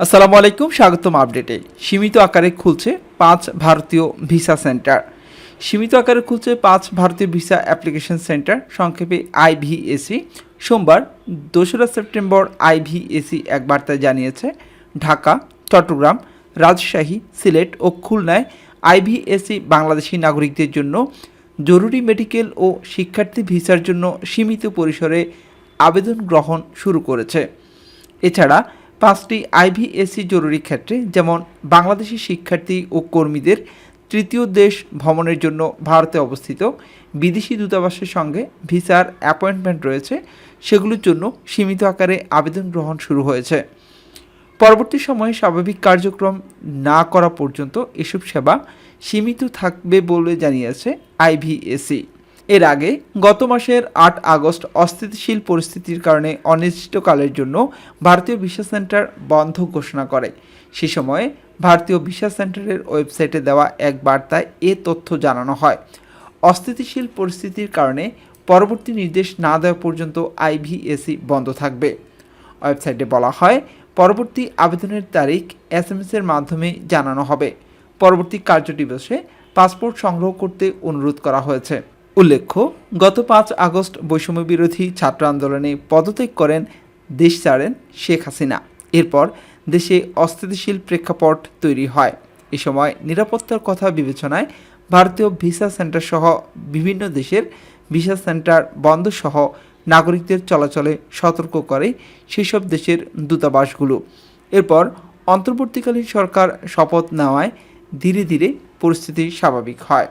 আসসালামু আলাইকুম, স্বাগতম আপডেটে। সীমিত আকারে খুলছে পাঁচ ভারতীয় ভিসা সেন্টার। সীমিত আকারে খুলছে পাঁচ ভারতীয় ভিসা অ্যাপ্লিকেশন সেন্টার, সংক্ষেপে আইভিএসি। সোমবার, দোসরা সেপ্টেম্বর আইভিএসি এক বার্তায় জানিয়েছে, ঢাকা, চট্টগ্রাম, রাজশাহী, সিলেট ও খুলনায় আইভিএসি বাংলাদেশি নাগরিকদের জন্য জরুরি মেডিকেল ও শিক্ষার্থী ভিসার জন্য সীমিত পরিসরে আবেদন গ্রহণ শুরু করেছে। এছাড়া পাঁচটি আইভিএসি জরুরি ক্ষেত্রে, যেমন বাংলাদেশি শিক্ষার্থী ও কর্মীদের তৃতীয় দেশ ভ্রমণের জন্য ভারতে অবস্থিত, বিদেশি দূতাবাসের সঙ্গে ভিসার অ্যাপয়েন্টমেন্ট রয়েছে, সেগুলোর জন্য সীমিত আকারে আবেদন গ্রহণ শুরু হয়েছে। পরবর্তী সময়ে স্বাভাবিক কার্যক্রম না করা পর্যন্ত এসব সেবা সীমিত থাকবে বলে জানিয়েছে আইভিএসি এর আগে গত মাসের আট আগস্ট অস্থিতিশীল পরিস্থিতির কারণে অনির্দিষ্টকালের জন্য ভারতীয় ভিসা সেন্টার বন্ধ ঘোষণা করে। সে সময়ে ভারতীয় ভিসা সেন্টারের ওয়েবসাইটে দেওয়া এক বার্তায় এ তথ্য জানানো হয়। অস্থিতিশীল পরিস্থিতির কারণে পরবর্তী নির্দেশ না দেওয়া পর্যন্ত আইভিএসি বন্ধ থাকবে। ওয়েবসাইটে বলা হয়, পরবর্তী আবেদনের তারিখ এস এম এর মাধ্যমে জানানো হবে। পরবর্তী কার্য দিবসে পাসপোর্ট সংগ্রহ করতে অনুরোধ করা হয়েছে। উল্লেখ্য, গত পাঁচ আগস্ট বৈষম্য বিরোধী ছাত্র আন্দোলনে পদত্যাগ করেন দেশ ছাড়েন শেখ হাসিনা। এরপর দেশে অস্থিতিশীল প্রেক্ষাপট তৈরি হয়। এ সময় নিরাপত্তার কথা বিবেচনায় ভারতীয় ভিসা সেন্টার সহ বিভিন্ন দেশের ভিসা সেন্টার বন্ধ সহ নাগরিকদের চলাচলে সতর্ক করে সেসব দেশের দূতাবাসগুলো। এরপর অন্তর্বর্তীকালীন সরকার শপথ নেওয়ায় ধীরে ধীরে পরিস্থিতি স্বাভাবিক হয়।